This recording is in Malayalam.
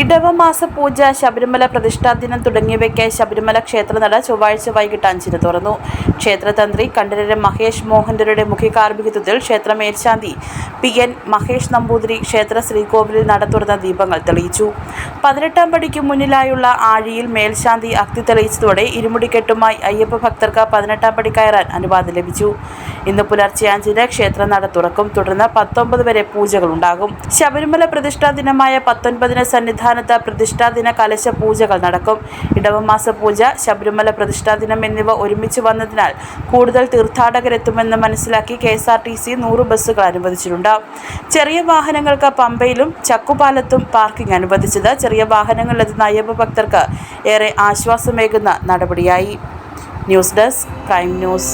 ഇടവമാസ പൂജ ശബരിമല പ്രതിഷ്ഠാദിനം തുടങ്ങിയവയ്ക്കായി ശബരിമല ക്ഷേത്രനട ചൊവ്വാഴ്ച വൈകിട്ട് അഞ്ചിന് തുറന്നു. ക്ഷേത്രതന്ത്രി കണ്ഠരര് മഹേഷ് മോഹൻഡരുടെ മുഖ്യ കാർമ്മികത്വത്തിൽ ക്ഷേത്ര മേൽശാന്തി പി. എൻ. മഹേഷ് നമ്പൂതിരി ക്ഷേത്ര ശ്രീകോവിലിൽ നട തുറന്ന ദീപങ്ങൾ തെളിയിച്ചു. പതിനെട്ടാം പടിക്ക് മുന്നിലായുള്ള ആഴിയിൽ മേൽശാന്തി അഗ്നി തെളിയിച്ചതോടെ ഇരുമുടിക്കെട്ടുമായി അയ്യപ്പ ഭക്തർക്ക് പതിനെട്ടാം പടി കയറാൻ അനുവാദം ലഭിച്ചു. ഇന്ന് പുലർച്ചെ അഞ്ചിന് ക്ഷേത്ര നട തുറക്കും. തുടർന്ന് പത്തൊമ്പത് വരെ പൂജകൾ ഉണ്ടാകും ശബരിമല പ്രതിഷ്ഠാ ദിനമായ പത്തൊൻപതിന് സന്നിധാനത്ത് പ്രതിഷ്ഠാ ദിന കലശ പൂജകൾ നടക്കും. ഇടവമാസ പൂജ ശബരിമല പ്രതിഷ്ഠാ ദിനം എന്നിവ ഒരുമിച്ച് വന്നതിനാൽ കൂടുതൽ തീർത്ഥാടകരെത്തുമെന്ന് മനസ്സിലാക്കി K S R T C നൂറ് ബസ്സുകൾ അനുവദിച്ചിട്ടുണ്ട്. ചെറിയ വാഹനങ്ങൾക്ക് പമ്പയിലും ചക്കുപാലത്തും പാർക്കിംഗ് അനുവദിച്ചത് ചെറിയ വാഹനങ്ങളിലെത്തുന്ന അയ്യപ്പ ഭക്തർക്ക് ഏറെ ആശ്വാസമേകുന്ന നടപടിയായി. News desk crime news.